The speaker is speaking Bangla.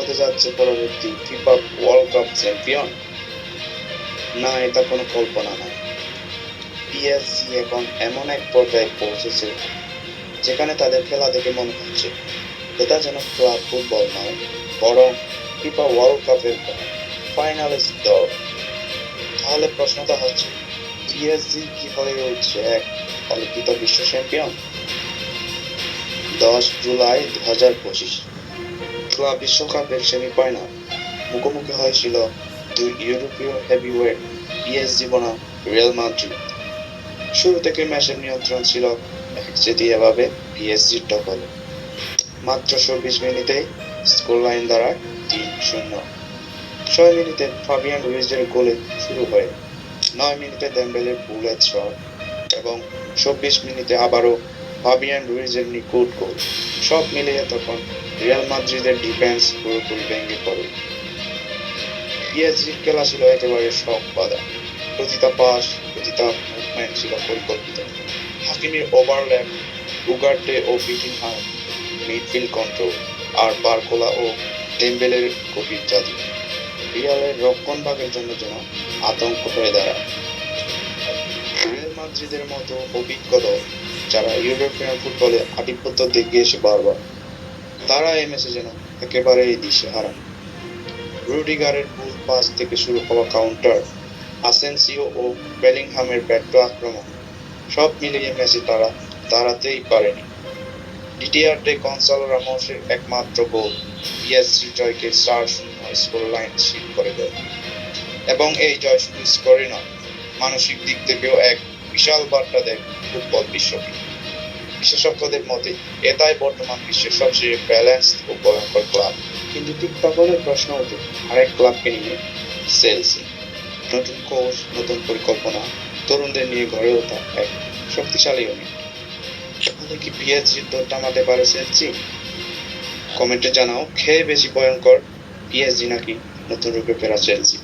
হতে যাচ্ছে পরবর্তী ফিফা ওয়ার্ল্ড কাপ চ্যাম্পিয়ন না, এটা কোনো কল্পনা নয়। পিএসজি এখন এমন এক পর্যায়ে পৌঁছেছে, যেখানে তাদের খেলা দেখে মনে হচ্ছে, এটা যেন ক্লাব ফুটবল নয়, বরং ফিফা ওয়ার্ল্ড কাপের ফাইনালিস্ট দল। তাহলে প্রশ্নটা হচ্ছে পিএসজি কি হয়ে উঠছে এক অলিখিত বিশ্ব চ্যাম্পিয়ন দশ জুলাই দু হাজার পঁচিশ। ক্লাব বিশ্বকাপের সেমিফাইনাল মুখোমুখি হয়েছিল দুই ইউরোপীয় হেভিওয়েট পিএসজি বনাম রিয়াল মাদ্রিদ শুরু থেকে ম্যাচের নিয়ন্ত্রণ ছিল একচেটিয়াভাবে পিএসজির দখলে। মাত্র চব্বিশ মিনিটেই স্কোর লাইন দ্বারা তিন শূন্য। ছয় মিনিটে ফাবিয়ান রুইজের গোলে শুরু হয় নয় মিনিটে ডেম্বেলের বুলেট শট এবং চব্বিশ মিনিটে আবারও ফাবিয়ান রুইজের নিকুট গোল সব মিলিয়ে তখন রিয়াল মাদ্রিদের ডিফেন্স পুরোপুরি ভেঙে পড়ে। পিএসজির খেলা ছিল একেবারে সব বাধা। প্রতিটা পাস প্রতিটা মুভমেন্ট ছিল পরিকল্পিত। হাকিমের ওভারল্যাপ উগার্টে ও বিটিনহাম মিডফিল্ড কন্ট্রোল আর বারকোলা ও ডেম্বেলের গভীর জাদু। রিয়ালের রক্ষণ ভাগের জন্য যেন আতঙ্ক হয়ে দাঁড়ায়। রিয়াল মাদ্রিদের মতো অভিজ্ঞ দল যারা ইউরোপিয়ান ফুটবলে আধিপত্য দেখিয়েছে বারবার, তারা এই ম্যাচে যেন একেবারেই দিশে হারান। রুডিগারের ভুল পাস থেকে শুরু হওয়া কাউন্টার আসেন্সিও ও বেলিংহামের ব্যর্থ আক্রমণ, সব মিলিয়ে ম্যাচে তারা দাঁড়াতেই পারেনি। দ্বিতীয়ার্ধে কনসালো রামোসের একমাত্র গোল পিএসজি জয়কে চার শূন্য স্কোর লাইন শিট করে দেয়। এবং এই জয় শুধু স্কোরে নয়, মানসিক দিক থেকেও এক বিশাল বার্তা দেয় ফুটবল বিশ্বকে। বিশেষজ্ঞদের মতে, এটাই বর্তমান বিশ্বের সবচেয়ে ব্যালেন্স ও ভয়ঙ্কর ক্লাব কিন্তু ঠিক তখনই প্রশ্ন ওঠে, আরেক ক্লাবকে নিয়ে সেলসি নতুন কোচ নতুন পরিকল্পনা, তরুণদের নিয়ে গড়ে ওঠা এক শক্তিশালী ইউনিট তাহলে কি পিএসজির দৌড় টামাতে পারে সেলসি কমেন্টে জানাও, খেয়ে বেশি ভয়ঙ্কর পিএসজি নাকি নতুন রূপে ফেরা চেলসি